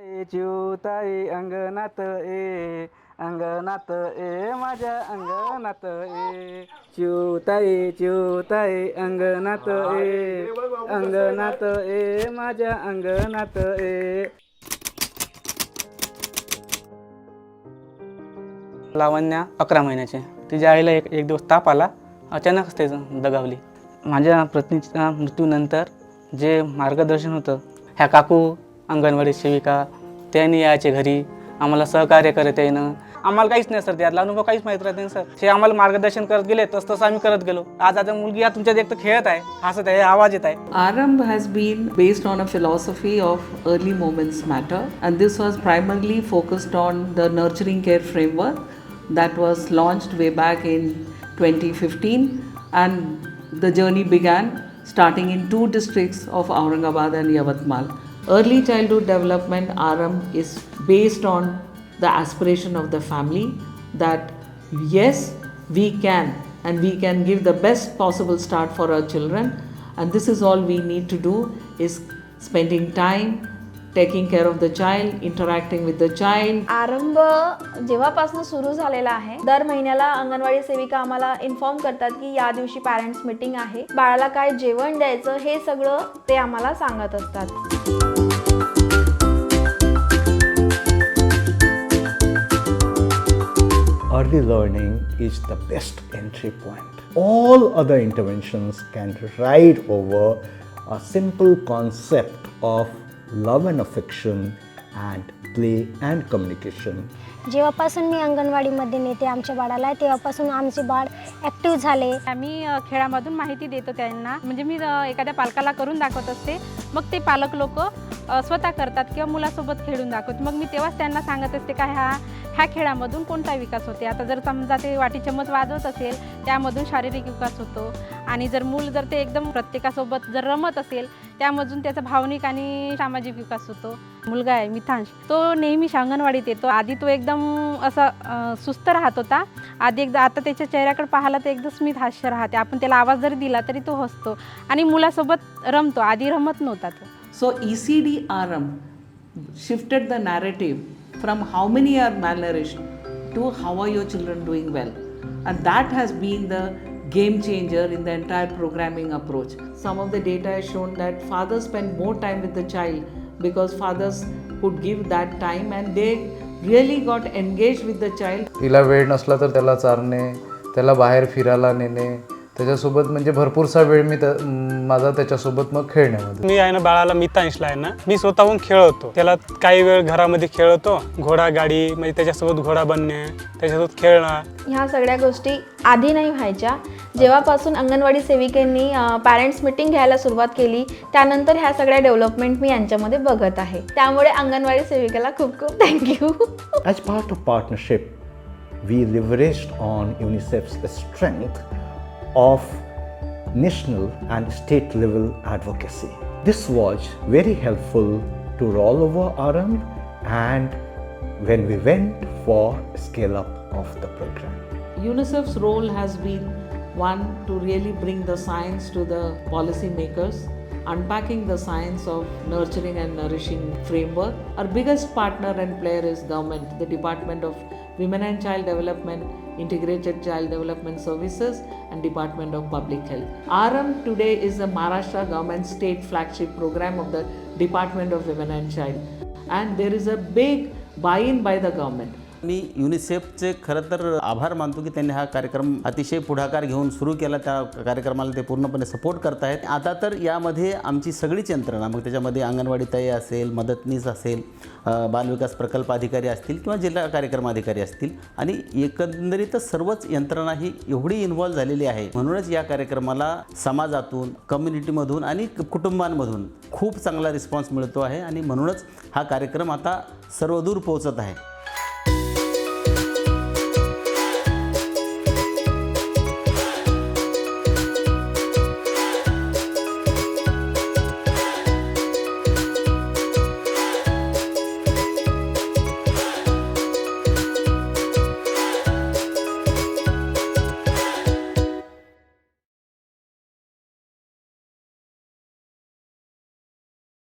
ताई चिवताई अंगणात ए अंगणात ए माझ्या अंगणात ए. चिवताई चिवताई अंगणात ए अंगणात ए माझ्या अंगणात ए. लावण्या अकरा महिन्याचे. तिच्या आईला एक एक दिवस ताप आला. अचानकच ते दगावली. माझ्या पत्नीच्या मृत्यूनंतर जे मार्गदर्शन होतं ह्या काकू अंगणवाडी सेविका त्यांनी यायचे घरी. आम्हाला सहकार्य करत येईन आम्हाला काहीच नाही सर त्यातला अनुभव काहीच माहीत राहते सर. हे आम्हाला मार्गदर्शन करत गेले तसं तसं आम्ही करत गेलो. आज आता मुलगी या तुमच्यात एक तर खेळत आहे हसत आहे आवाज येत आहे. Aarambh has been based on a philosophy of early moments matter and this was primarily focused on the nurturing care framework that was launched way back in twenty fifteen and the journey began starting in two districts of Aurangabad and Yavatmal Early childhood development Aramb is based on the aspiration of the family that yes, we can and we can give the best possible start for our children and this is all we need to do is spending time taking care of the child interacting with the child आरंभ जेव्हापासून सुरू झालेला आहे दर महिन्याला अंगणवाडी सेविका आम्हाला inform करतात की या दिवशी पॅरेंट्स मीटिंग आहे बाळाला काय जेवण द्यायचं हे सगळं ते आम्हाला सांगत असतात early learning is the best entry point. All other interventions can ride over a simple concept of love and affection and play and communication. जेव्हापासून मी अंगणवाडीमध्ये नेते आमच्या बाळाला तेव्हापासून आमचे बाळ ॲक्टिव्ह झाले. आम्ही खेळामधून माहिती देतो त्यांना. म्हणजे मी एखाद्या पालकाला करून दाखवत असते. मग ते पालक लोक स्वतः करतात किंवा मुलासोबत खेळून दाखवत. मग मी तेव्हाच त्यांना सांगत असते का ह्या ह्या खेळामधून कोणता विकास होते आता जर समजा ते वाटी चमच वाजवत असेल त्यामधून शारीरिक विकास होतो. आणि जर मूल जर ते एकदम प्रत्येकासोबत जर रमत असेल त्यामधून त्याचा भावनिक आणि सामाजिक विकास होतो. मुलगा आहे मिथांश. तो नेहमी अंगणवाडीत येतो. आधी तो एकदम असा सुस्त राहत होता. आधी एकदा आता त्याच्या चेहऱ्याकडे पाहिला तर एकदम स्मित हास्य राहते. आपण त्याला आवाज जरी दिला तरी तो हसतो. आणि मुलासोबत रमतो. आधी रमत नव्हता तो. So E C D R M shifted the narrative from how many are malnourished to how are your children doing well and that has been the game changer in the entire programming approach some of the data has shown that fathers spend more time with the child because fathers could give that time and they really got engaged with the child तिला वेळ नसला तर त्याला चारणे त्याला बाहेर फिरायला नेणे त्याच्यासोबत म्हणजे भरपूरसा वेळ मी माझा त्याच्यासोबत मग खेळण्यामध्ये मी आहे ना बाळाला मितांशला आहे ना मी स्वतःहून खेळवतो त्याला काही वेळ घरामध्ये खेळवतो घोडा गाडी म्हणजे त्याच्यासोबत घोडा बनणे त्याच्यासोबत खेळणं ह्या सगळ्या गोष्टी आधी नाही व्हायच्या जेव्हापासून अंगणवाडी सेविकेंनी पॅरेंट्स मिटिंग घ्यायला सुरुवात केली त्यानंतर ह्या सगळ्या डेव्हलपमेंट मी यांच्यामध्ये बघत आहे. त्यामुळे अंगणवाडी सेविकेला खूप खूप thank you as part of partnership we leverage on UNICEF strength of national and state level advocacy this was very helpful to roll over are and when we went for scale up of the programme UNICEF role has been one to really bring the science to the policymakers, unpacking the science of nurturing and nourishing framework. Our biggest partner and player is government, the Department of Women and Child Development, Integrated Child Development Services, and Department of Public Health. ARAM today is the Maharashtra government state flagship program of the Department of Women and Child. And there is a big buy-in by the government. मी युनिसेफचे खरं तर आभार मानतो की त्यांनी हा कार्यक्रम अतिशय पुढाकार घेऊन सुरू केला. त्या कार्यक्रमाला ते पूर्णपणे सपोर्ट करत आहेत आता तर यामध्ये आमची सगळीच यंत्रणा मग त्याच्यामध्ये अंगणवाडी ताई असेल मदतनीस असेल बालविकास प्रकल्प अधिकारी असतील किंवा जिल्हा कार्यक्रम अधिकारी असतील आणि एकंदरीतच सर्वच यंत्रणा ही एवढी इन्व्हॉल्व झालेली आहे. म्हणूनच या कार्यक्रमाला समाजातून कम्युनिटीमधून आणि कुटुंबांमधून खूप चांगला रिस्पॉन्स मिळतो आहे आणि म्हणूनच हा कार्यक्रम आता सर्वदूर पोहोचत आहे.